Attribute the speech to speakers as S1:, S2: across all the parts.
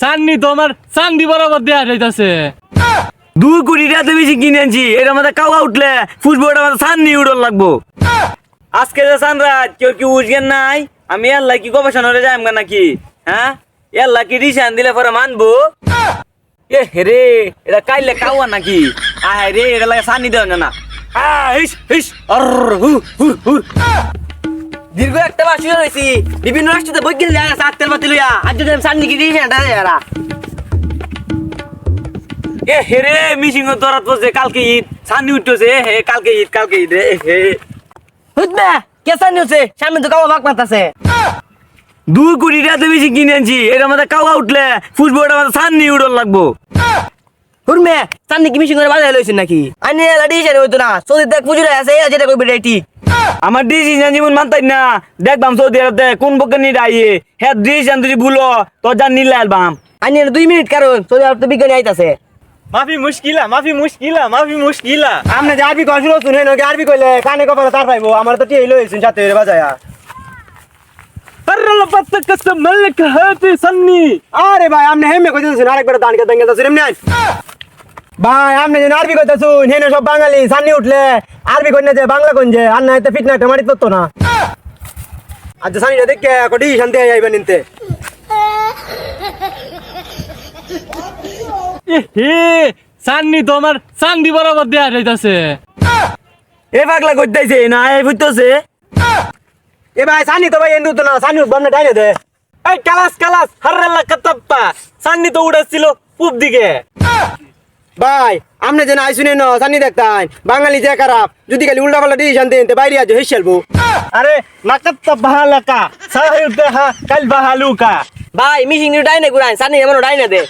S1: Sunny তো আমার sunny বরাবর দেয়া যাইতাছে।
S2: দুই কোটি বেশি কিনে আনছি, এটা আমাদের কাওয়া উঠলে ফুটবলটা আমাদের সান্নি উড়ন লাগবো। আজকে যে কেউ কি উঠগেন নাই? আমি আল্লাহ কি গবেষণা হলে যাই নাকি? হ্যাঁ? আল্লাহ কি রিসান দিলে পরে মানবো? এ হেরে এটা কাইলে কাওয়া নাকি? আহ রে এটা লাগে সান্নি দেওয়া না না। আহ, হিস হিস হু হু হু। দীর্ঘ একটা মাস শুয়ে বিভিন্ন রাষ্ট্রতে বই কিনে যায় সাতের বাতি লইয়া। আর যদি আমি কি দিয়েছি এটা যারা এ হেরে মিশিং দরাত বসে কালকে ঈদ। সান্নি উঠতেছে হে, কালকে ঈদ কালকে ঈদ হে।
S3: হুদবে কেসা নিউছে সামনে তো কাওয়া বাক মারতাছে।
S2: দুই কোটি টাকা বেশি কিনে আনছি এর মধ্যে কাওয়া উঠলে ফুসবোটা মধ্যে সান্নি উড়ল লাগবো।
S3: হুরমে সামনে কি মিশিং করে বাজাই লইছেন নাকি? আইনে লাডি এসে হইতো না। সৌদি দেখ, পুজুরে আছে যেটা কইবে ঠিক।
S2: আমার ডিসিশন জীবন মানতাই না দেখবাম সৌদি আরবতে কোন বকে নি নিয়ে হে হ্যাঁ ইঞ্জান যদি ভুলো তোর যার নিলে আলবাম
S3: আনি দুই মিনিট কারণ সৌদি আরব তো বিজ্ঞানী আইতাছে
S1: মাফি মুশকিলা মাফি মুশকিলা মাফি মুশকিলা
S4: আমনে যে আরবি কইছিল শুনে নকে আরবি কইলে কানে কপালে তার পাইবো আমার তো টিয়ে লইছিন সাথে রে বাজায়া
S1: আরে
S4: ভাই আপনি হেমে কইতেছেন আরেকবার দান কে দাঙ্গে যাচ্ছেন এমনি ভাই আপনি যে আরবি কইতেছুন হেনে সব বাঙালি সান্নি উঠলে আরবি না যে বাংলা কোন যে আর না এতে ফিটনা মারি তো না। আজ সানিটা দেখে কোটি শান্তি আইবেন নিতে
S1: হে সান্নি তো আমার বরাবর দেয়া যাইতাছে।
S2: এ পাগলা করতেছে না এ বুঝতেছে?
S4: এ ভাই সানি তো ভাই এন্ডু তো না সানি বন্ধ ডাইনে দে।
S1: এই কালাস কালাস হাররাল্লা কাতাপ্পা সান্নি তো উড়াচ্ছিল পূব দিকে।
S4: ভাই আপনি যে আই শুনে ন সানি দেখতাই বাঙালি যে খারাপ যদি খালি উল্টা পাল্টা ডিসিশন দেন তে বাইরে আজ হেসেলবো
S1: আরে নাকাত্তা বাহালাকা। সাহির দেহা কাল বাহালুকা।
S3: ভাই মিশিং নিউ ডাইনে গুরাই সানি এমন ডাইনে দে।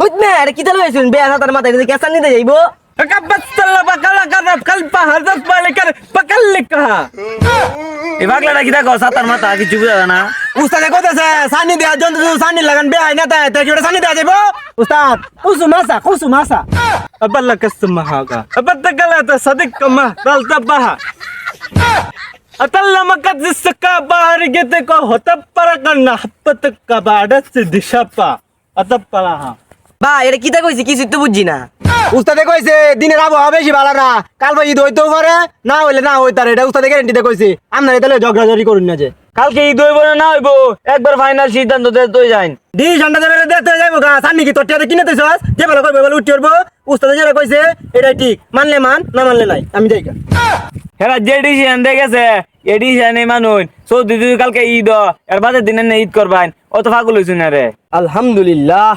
S3: হুদবে আরে কি তাল হইছুন বে হাতার মাথায় যদি কেসা নিতে যাইবো?
S1: কাবাত্তাল্লা বাকালা কারাব কালপা হাজাত পালে কর
S2: এ পাগলাটা কি দেখো সাতার মাথা কিছু বুঝা না?
S4: উস্তাদে কইতেছে সানি দেয়া শুধু সানি লাগান বে আই না তাই তাই কি সানি দেয়া যাইবো উস্তাদ কুসু মাসা কুসু মাসা
S1: aballa kasmahaga abadda galata sadik kama dalta baha atalla makat zisaka bahari gete ko hotap para kanna happat ka bada se dishapa atap para ha
S3: ভাই এটা কি তা কইছি কিছু তো বুঝছি না
S4: উস্তাদে কইছে দিনের আবহাওয়া বেশি ভালো না। কাল ভাই ঈদ হইতেও পারে না হইলে না হইতারে এটা উস্তাদে গ্যারান্টি কইছে। আপনারা তাহলে ঝগড়াঝড়ি করুন না যে।
S2: কালকে ঈদ হইব না না হইব একবার ফাইনাল সিদ্ধান্ত দে তুই যাইন
S4: দি ঘণ্টা ধরে দেখতে যাইবো গা সান্নি কি তোর টিয়াতে কিনে দিছস? যে ভালো কইবে বলে উঠি উঠবো উস্তাদে যেটা কইছে এটাই ঠিক মানলে মান না মানলে নাই। আমি যাই গা।
S2: হেরা যে ডিসিশন দেখেছে এ ডিসিশন এই মানুষ সৌদি তুই কালকে ঈদ এর বাদে দিনে ঈদ করবাইন। অত ফাগুল হইছুন না রে।
S3: আলহামদুলিল্লাহ।